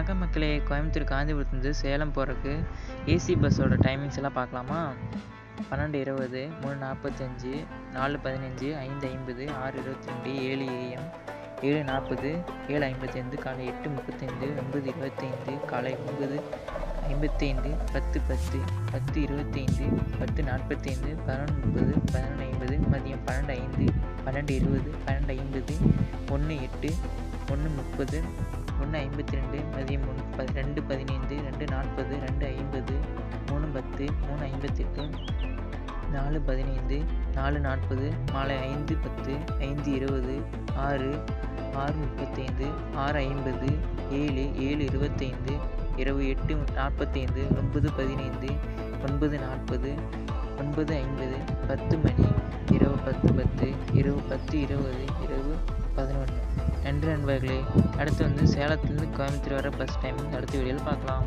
வணக்கம் மக்களே கோயம்புத்தூர் காஞ்சிபுரத்துலேருந்து சேலம் போகிறதுக்கு ஏசி பஸ்ஸோட டைமிங்ஸ் எல்லாம் பார்க்கலாமா? பன்னெண்டு இருபது மூணு நாற்பத்தஞ்சு நாலு பதினஞ்சு ஐந்து ஐம்பது ஆறு இருபத்தி ரெண்டு ஏழு ஏஎம் ஏழு நாற்பது ஏழு ஐம்பத்தைந்து காலை எட்டு முப்பத்தைந்து ஒன்பது இருபத்தைந்து காலை ஒன்பது ஐம்பத்தைந்து பத்து பத்து பத்து இருபத்தைந்து பத்து நாற்பத்தைந்து பதினொன்று முப்பது பதினொன்று ஐம்பது மதியம் பன்னெண்டு ஐந்து பன்னெண்டு இருபது பன்னெண்டு ஐம்பது ஒன்று எட்டு ஒன்று முப்பது ஒன்று ஐம்பத்தி ரெண்டு மதியம் ஒன்று ப ரெண்டு பதினைந்து ரெண்டு நாற்பது ரெண்டு ஐம்பது மூணு பத்து மூணு ஐம்பத்தெட்டு நாலு பதினைந்து நாலு நாற்பது மாலை ஐந்து பத்து ஐந்து இருபது ஆறு ஆறு முப்பத்தைந்து ஆறு ஐம்பது ஏழு ஏழு இருபத்தைந்து இரவு எட்டு நாற்பத்தைந்து ஒன்பது பதினைந்து ஒன்பது நாற்பது ஒன்பது ஐம்பது பத்து மணி இரவு பத்து பத்து இரவு பத்து இருபது இரவு பதினொன்று. நன்றி நண்பர்களே. அடுத்து வந்து சேலத்துலேருந்து கோயம்புத்தூர் வர பஸ் டைமிங் அடுத்த வீடியோவில் பார்க்கலாம்.